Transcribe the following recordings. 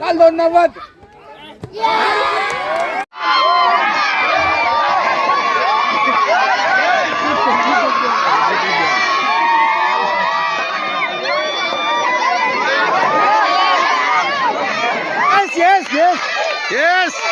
কাল ধন্যবাদ Yes, yes, yes. Yes.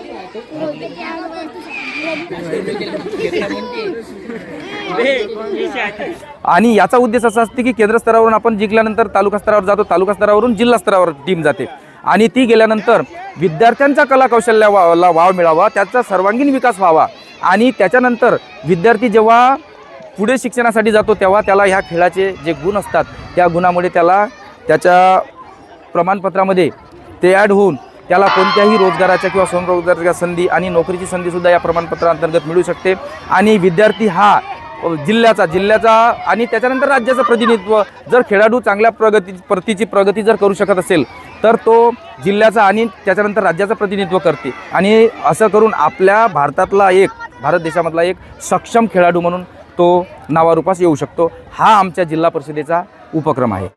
आणि याचा उद्देश असा असते की केंद्र स्तरावरून आपण जिंकल्यानंतर तालुका स्तरावर जातो तालुका स्तरावरून जिल्हा स्तरावर टीम जाते. आणि ती गेल्यानंतर विद्यार्थ्यांच्या कला कौशल्याला वाव मिळावा त्याचा सर्वांगीण विकास व्हावा. आणि त्याच्यानंतर विद्यार्थी जेव्हा पुढे शिक्षणासाठी जातो तेव्हा त्याला ह्या खेळाचे जे गुण असतात त्या गुणामुळे त्याला त्याच्या प्रमाणपत्रामध्ये ते ॲड होऊन त्याला कोणत्याही रोजगाराच्या किंवा स्वयंरोजगाराच्या संधी आणि नोकरीची संधीसुद्धा या प्रमाणपत्राअंतर्गत मिळू शकते. आणि विद्यार्थी हा जिल्ह्याचा जिल्ह्याचा आणि त्याच्यानंतर राज्याचं प्रतिनिधित्व जर खेळाडू चांगल्या प्रगती प्रतीची प्रगती जर करू शकत असेल तर तो जिल्ह्याचा आणि त्याच्यानंतर राज्याचं प्रतिनिधित्व करते. आणि असं करून आपल्या भारतातला एक भारत देशामधला एक सक्षम खेळाडू म्हणून तो नावारूपास येऊ शकतो. हा आमच्या जिल्हा परिषदेचा उपक्रम आहे.